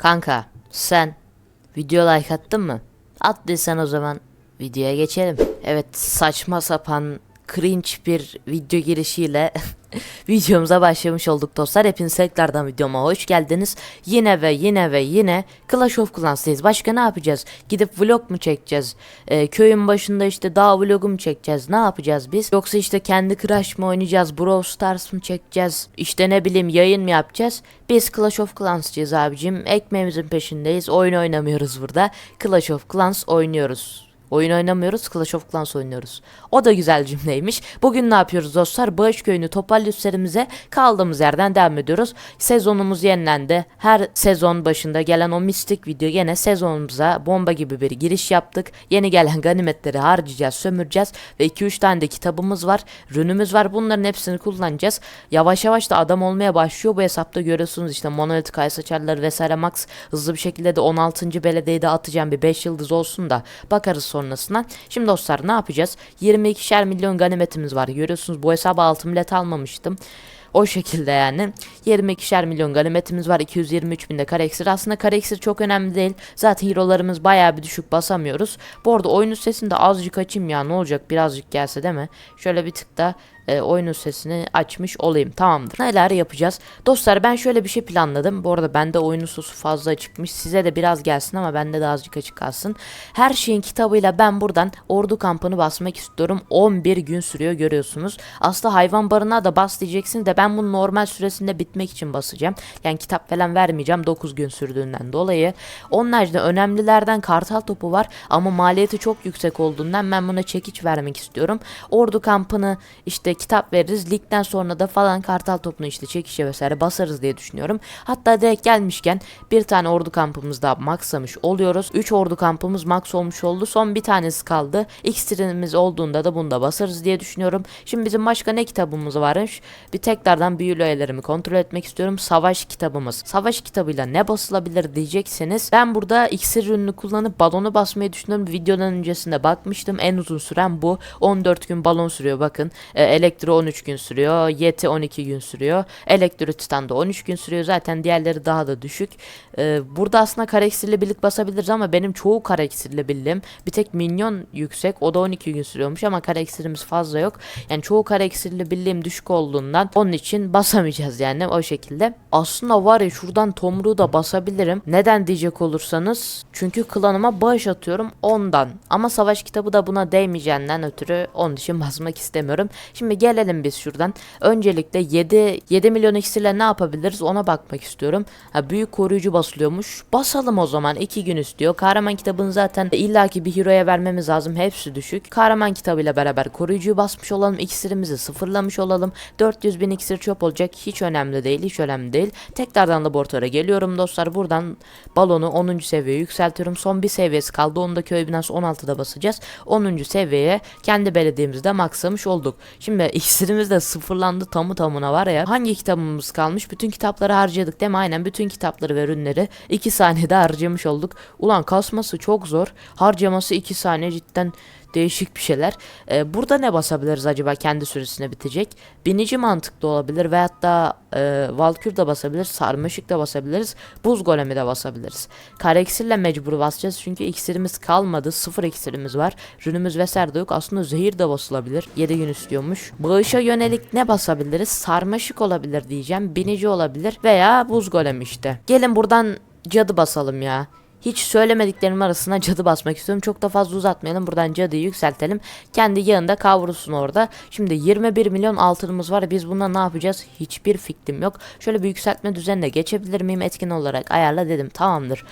Kanka sen video like attın mı? Attıysan o zaman videoya geçelim. Evet saçma sapan cringe bir video girişiyle videomuza başlamış olduk dostlar. Hepiniz tekrardan videoma hoş geldiniz. Yine ve yine ve yine Clash of Clans'tayız. Başka ne yapacağız? Gidip vlog mu çekeceğiz? Ee, köyün başında işte dağ vlogu mu çekeceğiz? Ne yapacağız biz? Yoksa işte kendi Crash mı oynayacağız? Brawl Stars mı çekeceğiz? İşte ne bileyim yayın mı yapacağız? Biz Clash of Clans'cıyız abicim. Ekmeğimizin peşindeyiz. Oyun oynamıyoruz burada. Clash of Clans oynuyoruz. Oyun oynamıyoruz, Clash of Clans oynuyoruz. O da güzel cümleymiş. Bugün ne yapıyoruz dostlar? Bağış köyünü toparlıyoruz serimize kaldığımız yerden devam ediyoruz. Sezonumuz yenilendi. Her sezon başında gelen o mistik video yine sezonumuza bomba gibi bir giriş yaptık. Yeni gelen ganimetleri harcayacağız, sömüreceğiz ve 2-3 tane de kitabımız var, rünümüz var. Bunların hepsini kullanacağız. Yavaş yavaş da adam olmaya başlıyor bu hesapta görüyorsunuz işte monolitik ay saçarları vesaire max hızlı bir şekilde de 16. belediyede atacağım bir 5 yıldız olsun da bakarız sonrasına. Şimdi dostlar ne yapacağız? 22'şer milyon ganimetimiz var. Görüyorsunuz bu hesaba altın bilet almamıştım. O şekilde yani. 22'şer milyon ganimetimiz var. 223 binde kare iksir. Aslında kare iksir çok önemli değil. Zaten hero'larımız bayağı bir düşük basamıyoruz. Bu arada oyunun sesini de azıcık açayım ya. Ne olacak birazcık gelse değil mi? Şöyle bir tık da e, oyunun sesini açmış olayım. Tamamdır. Neler yapacağız? Dostlar ben şöyle bir şey planladım. Bu arada bende oyunun sosu fazla çıkmış. Size de biraz gelsin ama bende de azıcık açık kalsın. Her şeyin kitabıyla ben buradan ordu kampını basmak istiyorum. 11 gün sürüyor görüyorsunuz. Aslında hayvan barınağı da bas diyeceksiniz de ben bunu normal süresinde bitmek için basacağım. Yani kitap falan vermeyeceğim 9 gün sürdüğünden dolayı. Onun haricinde önemlilerden kartal topu var ama maliyeti çok yüksek olduğundan ben buna çekiç vermek istiyorum. Ordu kampını işte kitap veririz. Ligden sonra da falan kartal topunu işte çekişe vesaire basarız diye düşünüyorum. Hatta direkt gelmişken bir tane ordu kampımız daha maxlamış oluyoruz. 3 ordu kampımız max olmuş oldu. Son bir tanesi kaldı. X'tirimiz olduğunda da bunu da basarız diye düşünüyorum. Şimdi bizim başka ne kitabımız varmış? Bir tekrardan büyülü öğelerimi kontrol etmek istiyorum. Savaş kitabımız. Savaş kitabıyla ne basılabilir diyeceksiniz. Ben burada iksir ürünü kullanıp balonu basmayı düşünüyorum. Videodan öncesinde bakmıştım. En uzun süren bu. 14 gün balon sürüyor bakın. E, Elektro 13 gün sürüyor. Yeti 12 gün sürüyor. Elektro Titan da 13 gün sürüyor. Zaten diğerleri daha da düşük. E, burada aslında kareksirli birlik basabiliriz ama benim çoğu kareksirli bildim. Bir tek minyon yüksek. O da 12 gün sürüyormuş ama kareksirimiz fazla yok. Yani çoğu kareksirli birliğim düşük olduğundan onun için basamayacağız yani o şekilde. Aslında var ya şuradan tomruğu da basabilirim. Neden diyecek olursanız. Çünkü klanıma bağış atıyorum ondan. Ama savaş kitabı da buna değmeyeceğinden ötürü onun için basmak istemiyorum. Şimdi gelelim biz şuradan. Öncelikle 7 7 milyon iksirle ne yapabiliriz ona bakmak istiyorum. Ha, büyük koruyucu basılıyormuş. Basalım o zaman 2 gün istiyor. Kahraman kitabını zaten illaki bir hero'ya vermemiz lazım. Hepsi düşük. Kahraman kitabıyla beraber koruyucuyu basmış olalım. İksirimizi sıfırlamış olalım. 400 bin iksir çöp olacak. Hiç önemli değil. Hiç önemli değil. Tekrardan laboratuvara geliyorum dostlar. Buradan balonu 10. seviyeye yükseltiyorum. Son bir seviyesi kaldı. Onu da köy binası 16'da basacağız. 10. seviyeye kendi belediyemizde maksamış olduk. Şimdi iksirimiz de sıfırlandı tamı tamına var ya. Hangi kitabımız kalmış? Bütün kitapları harcadık değil mi? Aynen bütün kitapları ve ürünleri 2 saniyede harcamış olduk. Ulan kasması çok zor. Harcaması 2 saniye cidden değişik bir şeyler. Ee, burada ne basabiliriz acaba kendi süresine bitecek? Binici mantıklı olabilir veyahut da e, Valkür de basabiliriz, Sarmaşık da basabiliriz, Buz Golemi de basabiliriz. Kareksirle mecbur basacağız çünkü iksirimiz kalmadı, sıfır iksirimiz var. Rünümüz vesaire de yok. Aslında zehir de basılabilir. 7 gün istiyormuş. Bağışa yönelik ne basabiliriz? Sarmaşık olabilir diyeceğim, binici olabilir veya Buz Golemi işte. Gelin buradan cadı basalım ya. Hiç söylemediklerim arasına cadı basmak istiyorum. Çok da fazla uzatmayalım. Buradan cadıyı yükseltelim. Kendi yanında kavrulsun orada. Şimdi 21 milyon altınımız var. Biz bununla ne yapacağız? Hiçbir fikrim yok. Şöyle bir yükseltme düzenine geçebilir miyim? Etkin olarak ayarla dedim. Tamamdır.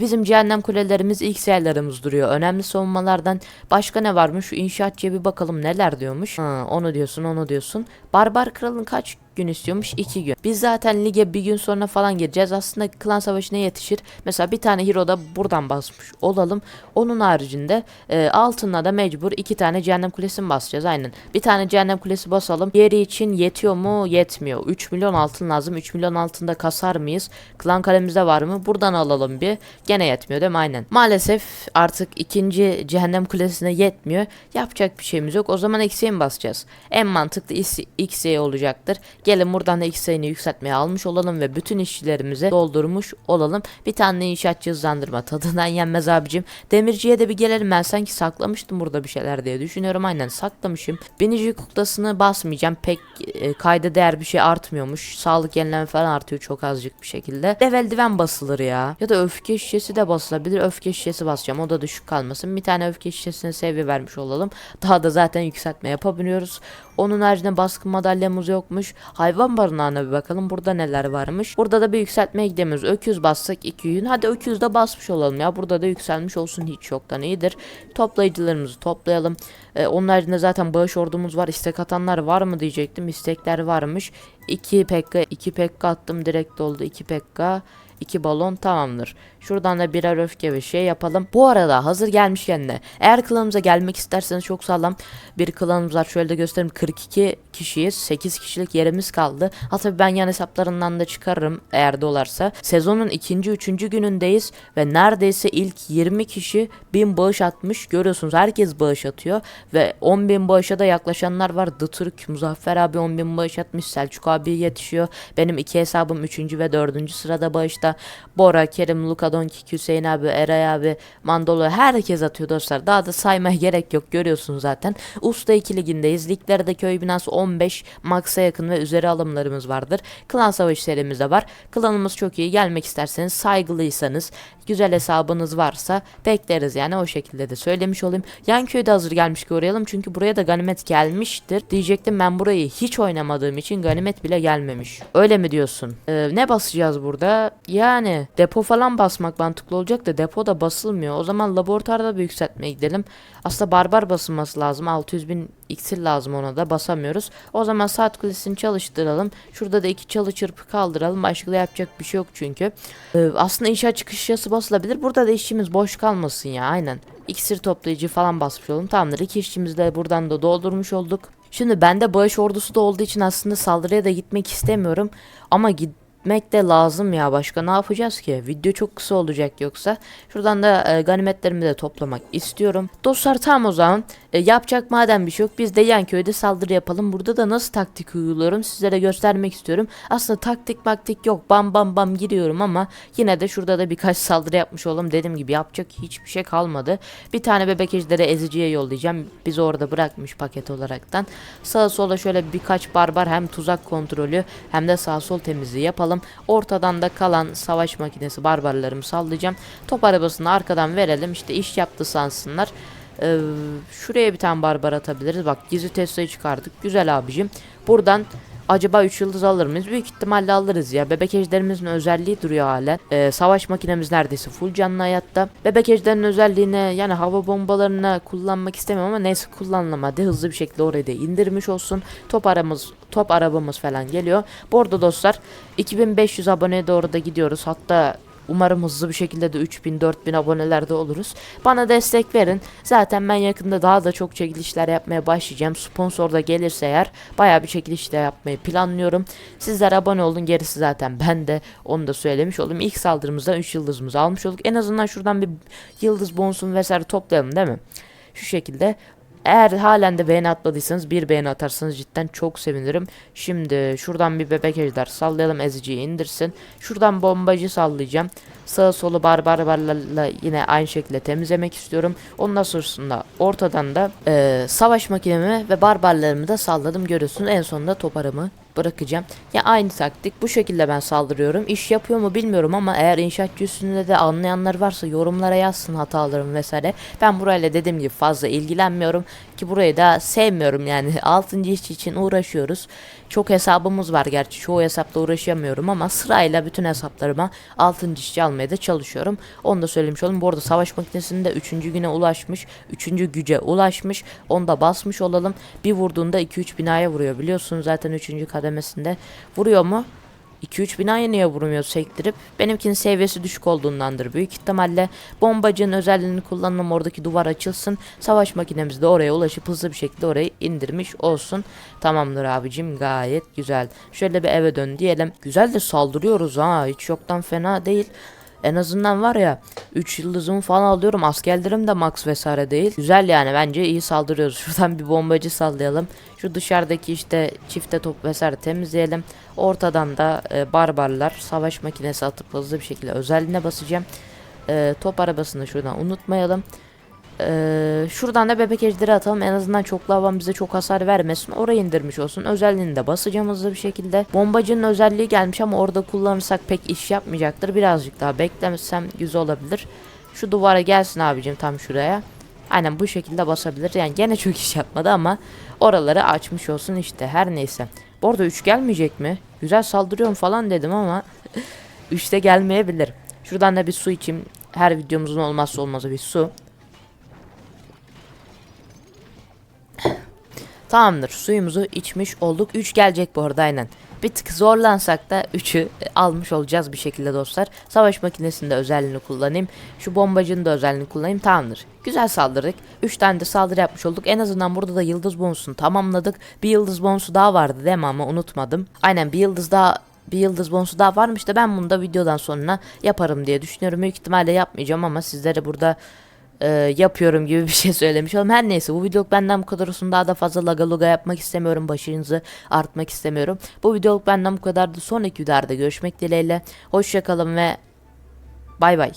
Bizim cehennem kulelerimiz ilk sayılarımız duruyor. Önemli savunmalardan başka ne varmış? Şu inşaatçıya bir bakalım neler diyormuş. Ha, onu diyorsun onu diyorsun. Barbar kralın kaç gün istiyormuş 2 gün. Biz zaten lige bir gün sonra falan gireceğiz. Aslında klan savaşına yetişir. Mesela bir tane hero da buradan basmış olalım. Onun haricinde e, altına da mecbur iki tane cehennem kulesi basacağız? Aynen. Bir tane cehennem kulesi basalım. Yeri için yetiyor mu? Yetmiyor. 3 milyon altın lazım. 3 milyon altında kasar mıyız? Klan kalemizde var mı? Buradan alalım bir. Gene yetmiyor değil mi? Aynen. Maalesef artık ikinci cehennem kulesine yetmiyor. Yapacak bir şeyimiz yok. O zaman eksiğe mi basacağız? En mantıklı X'ye olacaktır. Gelin buradan da X yükseltmeye almış olalım ve bütün işçilerimizi doldurmuş olalım. Bir tane inşaatçı hızlandırma tadından yenmez abicim. Demirciye de bir gelelim ben sanki saklamıştım burada bir şeyler diye düşünüyorum. Aynen saklamışım. Binici kuklasını basmayacağım. Pek e, kayda değer bir şey artmıyormuş. Sağlık yenileme falan artıyor çok azıcık bir şekilde. Dev eldiven basılır ya. Ya da öfke şişesi de basılabilir. Öfke şişesi basacağım. O da düşük kalmasın. Bir tane öfke şişesine seviye vermiş olalım. Daha da zaten yükseltme yapabiliyoruz. Onun haricinde baskın madalyamız yokmuş. Hayvan barınağına bir bakalım. Burada neler varmış. Burada da bir yükseltmeye gidemiyoruz. Öküz bassak 2 yün. Hadi öküz de basmış olalım ya. Burada da yükselmiş olsun hiç yoktan iyidir. Toplayıcılarımızı toplayalım. Ee, onun haricinde zaten bağış ordumuz var. İstek atanlar var mı diyecektim. İstekler varmış. 2 pekka 2 pekka attım direkt oldu. 2 pekka 2 balon tamamdır. Şuradan da birer öfke ve şey yapalım. Bu arada hazır gelmişken de eğer klanımıza gelmek isterseniz çok sağlam bir klanımız var. Şöyle de göstereyim 42 kişiyiz. 8 kişilik yerimiz kaldı. Hatta ben yan hesaplarından da çıkarırım eğer dolarsa. Sezonun ikinci üçüncü günündeyiz ve neredeyse ilk 20 kişi 1000 bağış atmış. Görüyorsunuz herkes bağış atıyor ve 10.000 bağışa da yaklaşanlar var. The Türk, Muzaffer abi 10.000 bağış atmış. Selçuk abi yetişiyor. Benim iki hesabım 3. ve 4. sırada bağışta. Bora, Kerim, Luka, Donkik, Hüseyin abi, Eray abi, Mandolo herkes atıyor dostlar. Daha da saymaya gerek yok görüyorsunuz zaten. Usta 2 ligindeyiz. Liglerde köy binası 15 maksa yakın ve üzeri alımlarımız vardır. Klan savaşı serimiz de var. Klanımız çok iyi. Gelmek isterseniz saygılıysanız güzel hesabınız varsa bekleriz yani o şekilde de söylemiş olayım. Yan köyde hazır gelmiş ki uğrayalım çünkü buraya da ganimet gelmiştir. Diyecektim ben burayı hiç oynamadığım için ganimet bile gelmemiş. Öyle mi diyorsun? Ee, ne basacağız burada? Yani depo falan basmak mantıklı olacak da depo da basılmıyor. O zaman laboratuvarda bir yükseltmeye gidelim. Aslında barbar basılması lazım. 600 bin iksir lazım ona da basamıyoruz. O zaman saat kulesini çalıştıralım. Şurada da iki çalı çırpı kaldıralım. Başka da yapacak bir şey yok çünkü. Ee, aslında inşaat çıkış yazısı basılabilir. Burada da işimiz boş kalmasın ya aynen. İksir toplayıcı falan basmış olalım. Tamamdır. İki işçimizi de buradan da doldurmuş olduk. Şimdi bende bağış ordusu da olduğu için aslında saldırıya da gitmek istemiyorum. Ama gitmek de lazım ya. Başka ne yapacağız ki? Video çok kısa olacak yoksa. Şuradan da e, ganimetlerimi de toplamak istiyorum. Dostlar tam o zaman. E, yapacak madem bir şey yok. Biz de yan köyde saldırı yapalım. Burada da nasıl taktik uyguluyorum sizlere göstermek istiyorum. Aslında taktik maktik yok. Bam bam bam giriyorum ama yine de şurada da birkaç saldırı yapmış olalım. Dediğim gibi yapacak hiçbir şey kalmadı. Bir tane bebek ejderi eziciye yollayacağım. Biz orada bırakmış paket olaraktan. Sağa sola şöyle birkaç barbar hem tuzak kontrolü hem de sağ sol temizliği yapalım. Ortadan da kalan savaş makinesi barbarlarımı sallayacağım. Top arabasını arkadan verelim. İşte iş yaptı sansınlar. Ee, şuraya bir tane barbar atabiliriz. Bak gizli Tesla'yı çıkardık. Güzel abicim. Buradan acaba 3 yıldız alır mıyız? Büyük ihtimalle alırız ya. Bebek ejderimizin özelliği duruyor halen. Ee, savaş makinemiz neredeyse full canlı hayatta. Bebek ejderinin özelliğine yani hava bombalarına kullanmak istemiyorum ama neyse kullanılamadı. Hızlı bir şekilde oraya da indirmiş olsun. Top aramız top arabamız falan geliyor. Bu arada dostlar 2500 aboneye doğru da gidiyoruz. Hatta Umarım hızlı bir şekilde de 3000 4000 abonelerde oluruz. Bana destek verin. Zaten ben yakında daha da çok çekilişler yapmaya başlayacağım. Sponsor da gelirse eğer bayağı bir çekiliş de yapmayı planlıyorum. Sizler abone olun gerisi zaten ben de onu da söylemiş oldum. İlk saldırımızda 3 yıldızımızı almış olduk. En azından şuradan bir yıldız bonusunu vesaire toplayalım değil mi? Şu şekilde eğer halen de beğeni atmadıysanız bir beğeni atarsanız cidden çok sevinirim. Şimdi şuradan bir bebek ejder sallayalım eziciyi indirsin. Şuradan bombacı sallayacağım. Sağa solu barbarlarla yine aynı şekilde temizlemek istiyorum. Ondan sonrasında ortadan da e, savaş makinemi ve barbarlarımı da salladım görüyorsunuz. En sonunda toparımı bırakacağım. Ya aynı taktik bu şekilde ben saldırıyorum. İş yapıyor mu bilmiyorum ama eğer inşaatçı üstünde de anlayanlar varsa yorumlara yazsın hatalarım vesaire. Ben burayla dediğim gibi fazla ilgilenmiyorum ki burayı da sevmiyorum yani 6. iş için uğraşıyoruz. Çok hesabımız var gerçi çoğu hesapta uğraşamıyorum ama sırayla bütün hesaplarıma 6. işçi almaya da çalışıyorum. Onu da söylemiş olalım. Bu arada savaş makinesinde 3. güne ulaşmış. 3. güce ulaşmış. Onu da basmış olalım. Bir vurduğunda 2-3 binaya vuruyor biliyorsunuz zaten 3. kademesinde. Vuruyor mu? 2-3 binaya niye vurmuyor sektirip. Benimkinin seviyesi düşük olduğundandır büyük ihtimalle. Bombacının özelliğini kullanalım oradaki duvar açılsın. Savaş makinemiz de oraya ulaşıp hızlı bir şekilde orayı indirmiş olsun. Tamamdır abicim gayet güzel. Şöyle bir eve dön diyelim. Güzel de saldırıyoruz ha hiç yoktan fena değil En azından var ya 3 yıldızımı falan alıyorum. Askerlerim de max vesaire değil. Güzel yani bence iyi saldırıyoruz. Şuradan bir bombacı sallayalım. Şu dışarıdaki işte çifte top vesaire temizleyelim. Ortadan da e, barbarlar savaş makinesi atıp hızlı bir şekilde özelliğine basacağım. E, top arabasını şuradan unutmayalım. Ee, şuradan da bebek ejderi atalım. En azından çoklu havan bize çok hasar vermesin. Orayı indirmiş olsun. Özelliğini de basacağım hızlı bir şekilde. Bombacının özelliği gelmiş ama orada kullanırsak pek iş yapmayacaktır. Birazcık daha beklemesem güzel olabilir. Şu duvara gelsin abicim tam şuraya. Aynen bu şekilde basabilir. Yani gene çok iş yapmadı ama oraları açmış olsun işte. Her neyse. Bu arada 3 gelmeyecek mi? Güzel saldırıyorum falan dedim ama 3'te gelmeyebilir. Şuradan da bir su içeyim. Her videomuzun olmazsa olmazı bir su. Tamamdır suyumuzu içmiş olduk. 3 gelecek bu arada aynen. Bir tık zorlansak da 3'ü almış olacağız bir şekilde dostlar. Savaş makinesinde özelliğini kullanayım. Şu bombacının da özelliğini kullanayım. Tamamdır. Güzel saldırdık. 3 tane de saldırı yapmış olduk. En azından burada da yıldız bonusunu tamamladık. Bir yıldız bonusu daha vardı değil mi ama unutmadım. Aynen bir yıldız daha bir yıldız bonusu daha varmış da ben bunu da videodan sonra yaparım diye düşünüyorum. Büyük ihtimalle yapmayacağım ama sizlere burada e, yapıyorum gibi bir şey söylemiş oldum. Her neyse bu videoluk benden bu kadar olsun. Daha da fazla laga luga yapmak istemiyorum. Başınızı artmak istemiyorum. Bu videoluk benden bu kadardı. Sonraki videolarda görüşmek dileğiyle. Hoşçakalın ve bay bay.